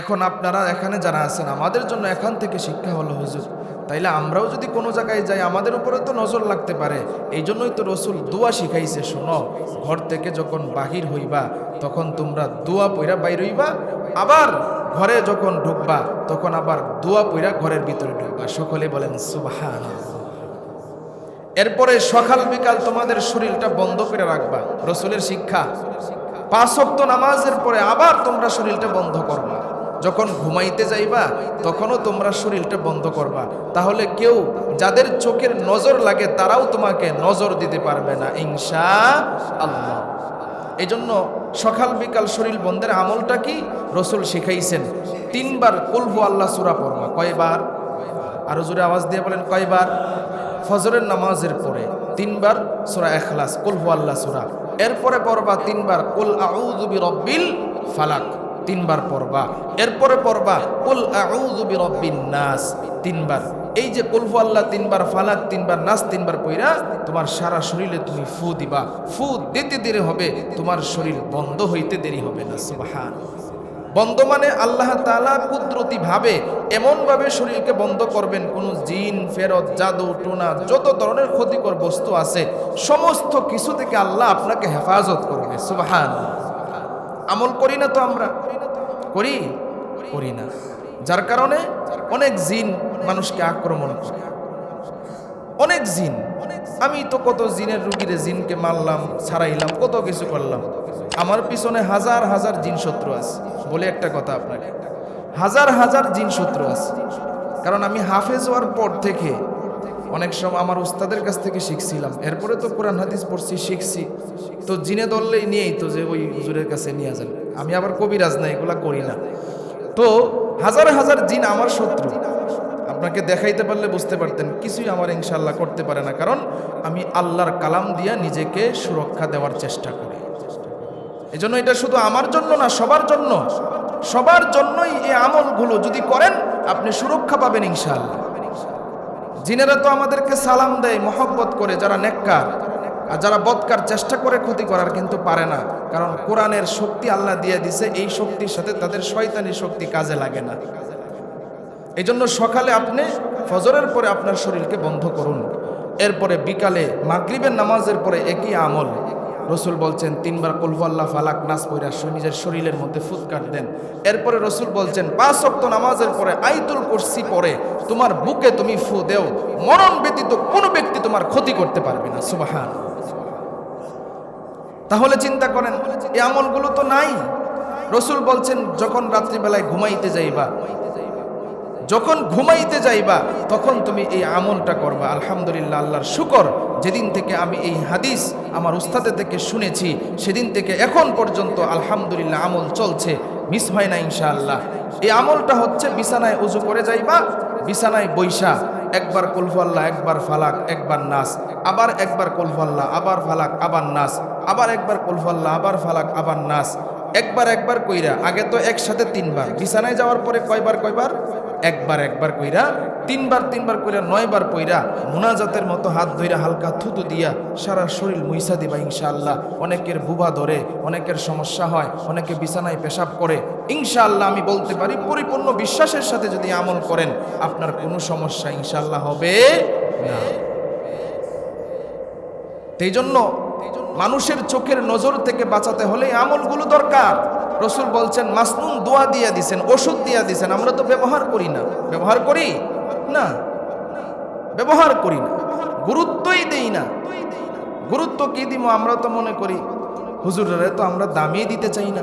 এখন আপনারা এখানে যারা আছেন, আমাদের জন্য এখান থেকে শিক্ষা হলো হুজুর। তাইলে আমরাও যদি কোনো জায়গায় যাই, আমাদের উপরে তো নজর লাগতে পারে। এই জন্যই তো রসুল দোয়া শিখাইছে, শোনো, ঘর থেকে যখন বাহির হইবা, তখন তোমরা দোয়া পইরা বাইর হইবা, আবার ঘরে যখন ঢুকবা, তখন আবার দোয়া পইরা ঘরের ভিতরে ঢুকবা। সকলে বলেন সুবাহান এরপরে সকাল বিকাল তোমাদের শরীরটা বন্ধ করে রাখবা, রসুলের শিক্ষা। পাঁচক্ত নামাজের পরে আবার তোমরা শরীরটা বন্ধ করবা। যখন ঘুমাইতে যাইবা, তখনও তোমরা শরীরটা বন্ধ করবা। তাহলে কেউ যাদের চোখের নজর লাগে, তারাও তোমাকে নজর দিতে পারবে না, ইনশা আল্লাহ। এই জন্য সকাল বিকাল শরীর বন্ধের আমলটা কি? রসুল শিখাইছেন, তিনবার কুলহু আল্লাহ সুরা পড়বা। কয়বার? আরও জোরে আওয়াজ দিয়ে বলেন, কয়বার? ফজরের নামাজের পরে তিনবার সুরা এখলাস কুলহু আল্লাহ সুরা। এরপরে পড়বা তিনবার, কুল আউযু বিরব্বিল ফালাক। তিনবার পড়বা। এরপরে পড়বা, কুল আউযু বিরব্বিন নাস তিনবার। এই যে কুলহু আল্লাহ তিনবার, ফালাক তিনবার, নাস তিনবার পইরা তোমার সারা শরীরে তুমি ফু দিবা। ফু দিতে দেরি হবে, তোমার শরীর বন্ধ হইতে দেরি হবে না সুবহান বন্ধ মানে আল্লাহ তালা কুদরতি ভাবে এমনভাবে শরীরকে বন্ধ করবেন, কোনো জিন, ফেরত, জাদু, টোনা, যত ধরনের ক্ষতিকর বস্তু আছে, সমস্ত কিছু থেকে আল্লাহ আপনাকে হেফাজত করবে সুবাহান আমল করি না তো আমরা? করি? করি না। যার কারণে অনেক জিন মানুষকে আক্রমণ করে। অনেক জিন। আমি তো কত জিনের রুগীরে জিনকে মারলাম, ছাড়াইলাম, কত কিছু করলাম। আমার পিছনে হাজার হাজার জিন শত্রু আছে। বলে একটা কথা আপনাকে। হাজার হাজার জিন শত্রু আছে। কারণ আমি হাফেজ হওয়ার পর থেকে অনেক সময় আমার উস্তাদের কাছ থেকে শিখছিলাম। এরপরে তো কোরআন, হাদিস পড়ছি, শিখছি। তো জিনে ধরলেই নিয়েই তো যে ওই হুজুরের কাছে নিয়ে যান। আমি আবার কবিরাজ না, এগুলা করি না। তো হাজার হাজার জিন আমার শত্রু। আপনাকে দেখাইতে পারলে বুঝতে পারতেন, কিছুই আমার ইনশাল্লাহ করতে পারে না। কারণ আমি আল্লাহর কালাম দিয়া নিজেকে সুরক্ষা দেওয়ার চেষ্টা করি। এই জন্য এটা শুধু আমার জন্য না, সবার জন্য। সবার জন্যই এই আমলগুলো যদি করেন, আপনি সুরক্ষা পাবেন ইনশাল্লাহ জিনেরা তো আমাদেরকে সালাম দেয়, মহব্বত করে, যারা নেককার। আর যারা বদকার চেষ্টা করে ক্ষতি করার কিন্তু পারে না। কারণ কোরআনের শক্তি আল্লাহ দিয়ে দিছে, এই শক্তির সাথে তাদের শয়তানি শক্তি কাজে লাগে না। এই জন্য সকালে আপনি ফজরের পরে আপনার শরীরকে বন্ধ করুন। এরপরে বিকালে মাগরিবের নামাজের পরে একই আমল। রসুল বলছেন, তিনবার কুলফাল্লাহ ফালাক নাস পইরা নিজের শরীরের মধ্যে ফুৎকার দেন। এরপরে রসুল বলছেন, পাঁচ অক্ত নামাজের পরে আইতুল কুরসি পরে তোমার বুকে তুমি ফু দেও। মরণ ব্যতীত কোনো ব্যক্তি তোমার ক্ষতি করতে পারবে না। সুবাহান। তাহলে চিন্তা করেন, এই আমলগুলো তো নাই। রসুল বলছেন, যখন রাত্রিবেলায় ঘুমাইতে যাইবা, যখন ঘুমাইতে যাইবা, তখন তুমি এই আমলটা করবা। আলহামদুলিল্লাহ, আল্লাহর শুকর। যেদিন থেকে আমি এই হাদিস আমার উস্তাদের থেকে শুনেছি, সেদিন থেকে এখন পর্যন্ত আলহামদুলিল্লাহ আমল চলছে। মিস হয় না ইনশাআল্লাহ। এই আমলটা হচ্ছে বিছানায় উজু করে যাইবা, বিছানায় বৈশা। একবার কুলফাল্লাহ একবার ফালাক, একবার নাস। আবার একবার কুলফাল্লাহ আবার ফালাক, আবার নাস। আবার একবার কুলফাল্লাহ আবার ফালাক, আবার নাস। একবার একবার কইরা, আগে তো একসাথে তিনবার। বিছানায় যাওয়ার পরে কয়বার কয়বার? একবার একবার কইরা তিনবার তিনবার কইরা, নয়বার কইরা মুনাজাতের মতো হাত ধইরা হালকা থুতু দিয়া সারা শরীর মুইসা দিবা ইনশাআল্লাহ। অনেকের বুবা ধরে, অনেকের সমস্যা হয়, অনেকে বিছানায় পেশাব করে। ইনশাআল্লাহ আমি বলতে পারি, পরিপূর্ণ বিশ্বাসের সাথে যদি আমল করেন, আপনার কোনো সমস্যা ইনশাআল্লাহ হবে না। এই জন্য মানুষের চোখের নজর থেকে বাঁচাতে হলে আমলগুলো দরকার। রসুল বলছেন, মাসনুন দোয়া দিয়া দিছেন, ওষুধ দিয়া দিছেন, আমরা তো ব্যবহার করি না। ব্যবহার করি? না। ব্যবহার করি না। গুরুত্বই দেই না। গুরুত্ব কি দিব আমরা তো মনে করি, হুজুরের তো আমরা দামিয়ে দিতে চাই না।